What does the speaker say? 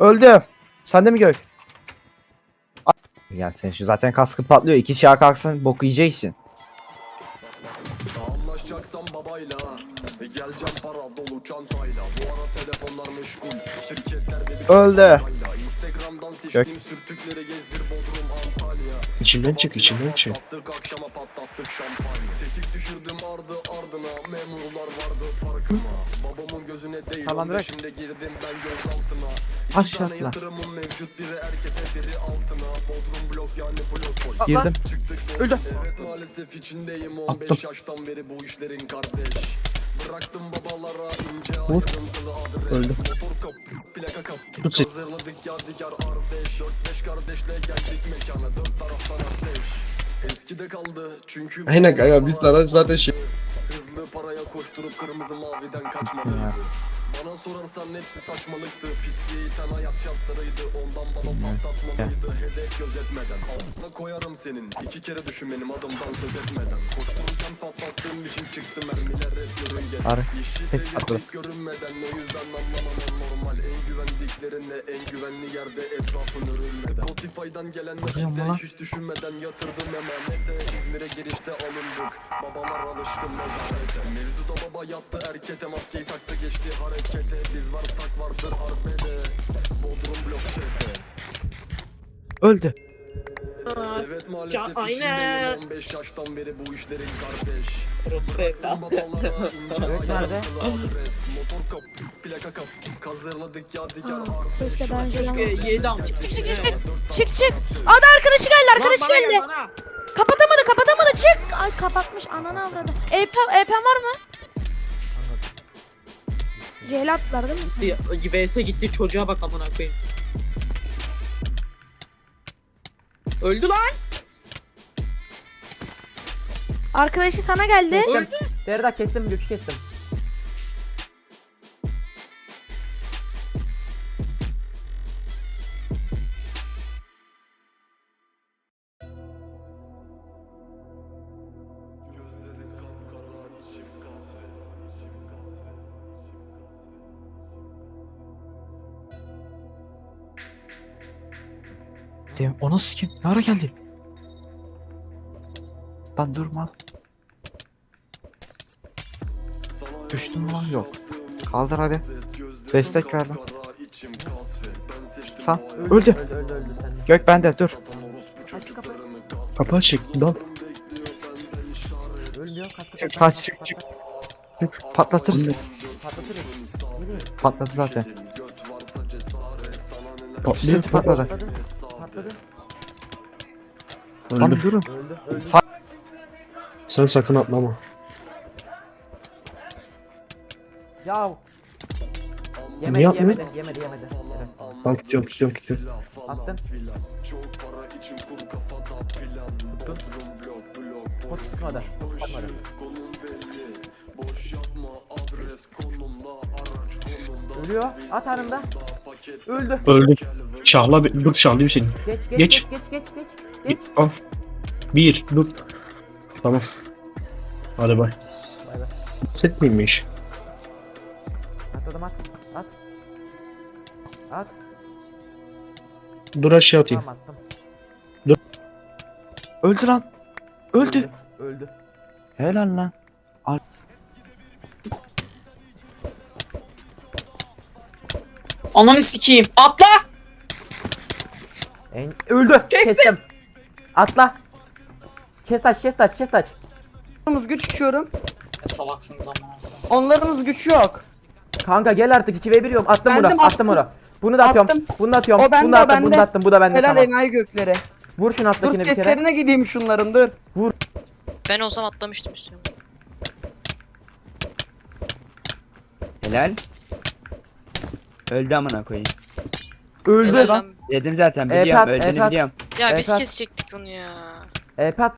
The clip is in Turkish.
Öldü. Sen de mi gök? Ya sen şu zaten kaskı patlıyor. İki şah kalksın boku yiyeceksin. Anlaşacaksan babayla e, Geleceğim para dolu çantayla Bu ara telefonlar meşgul Şirketler ve bir Öldü. Instagram'dan seçtiğim sürtükleri gezdir Bodrum Antalya İçinden çık, içinden çık. Patlattık akşama patlattık şampanya Tetik düşürdüm ardı ardına Memurlar vardı farkıma Gözüne değil Tamam. Şimdi girdim ben gözaltına İki Aşağı tane atla. yatırımım mevcut Biri erkete biri altına. Bodrum blok yani blok boy Girdim. Çıktık Öldü. Evet maalesef içindeyim. 15 yaştan beri bu işlerin kardeş. Bıraktım babalara ince ayrıntılı adres. Öldü. Motor kap, plaka kap. Tut sen. Hazırladık yadigar ardeş 4-5 kardeşle geldik mekana. Dört taraftan ateş. Eskide kaldı çünkü Aynen kanka biz sana zaten şey... Kırmızı maviden kaçmalıydı Bana sorarsan hepsi saçmalıktı. Pisliğe iten hayat şartlarıydı Ondan bana patlatmalıydı. Hedef gözetmeden. Altına koyarım senin. İki kere düşün benim adımdan söz etmeden. Koştururken patlattığım için çıktı mermiler hep yörünge Yeşil pek görünmeden. O yüzden anlamam normal güvendiklerine en güvenli yerde etrafın örülmeden Spotify'dan gelen nakitleri hiç düşünmeden yatırdım emanete. İzmir'e girişte alındık. Babalar alışkın nezarete Mevzuda baba yattı erkete Maskeyi taktı geçti harekete. Biz varsak vardır arbede. Bodrum blok Öldü. Maalesef Ya, aynen. içindeyim 15 yaştan beri bu işlerin kardeş Profeta. Babalara ince Motor kap, plaka kap Kazırladık yadigar ardeş Keşke önce Keşke yedi almış. Çık çık çık çık. Çık çık. Ada arkadaşı geldi arkadaşı geldi. Kapatamadı kapatamadı çık. Ay kapatmış ananı avradı. EP, EP var mı? CL attılar değil mi? Gitti, VS gitti çocuğa bak amına koyayım. Öldü lan. Arkadaşı sana geldi. Öldü. Derda kestim gökü kestim. Dem o nasıl kim? Ne ara geldi? Lan durma. Düştün mü lan? Yok. Kaldır hadi. Destek ver lan. Sağ. Öldü. Gök bende dur. Kapı. Açık. Dal. Ölmüyor kaç kaç Çık, kaç. Patlatırsın. Patlatırız. Nereye? Patladı zaten. Patladı. Patladı. Patladı. Lan Öldü. durun. Öldü. Öldü. Sa- Sen sakın atlama. Ya. Yemedi Niye atmıyor? yemedi yemedi yemedi. Evet. Tamam tutuyorum tutuyorum tutuyorum. Attın. Blok Koç sıkmadı. Sıkmadı. Ölüyor. At anında. Öldü. Öldü. Şahla bir- dur şahlayayım seni. Geç geç Geç. geç geç geç geç. Geç. Al. Bir dur. Tamam. Hadi bay. Bay bay. Set miymiş? Atladım at. At. At. Dur aşağı atayım. Tamam attım. Öldü lan. Öldü. Öldü. Helal lan. Ananı sikeyim. Atla. En... Öldü. Kestim. Kestim. Atla. Kes aç kes aç kes aç. Onlarımız güç içiyorum. Ya salaksınız ama. Onlarımız güç yok. Kanka gel artık 2v1 yiyorum. Attım Bendim, bunu. Attım attım. bunu. Bunu da atıyorum. Attım. Bunu da atıyorum. O bende, bunu da attım. Bunu da attım. Bu da bende Helal tamam. enayi göklere. Vur şunu Dur alttakini bir kere. seslerine gideyim şunların dur. Ben olsam atlamıştım üstüne. Helal. Öldü amına koyayım. Öldü. Helal lan. Dedim zaten Evet, biliyorum at, öldüğünü biliyorum. Ya biz Evet. kesecektik bunu ya. E pat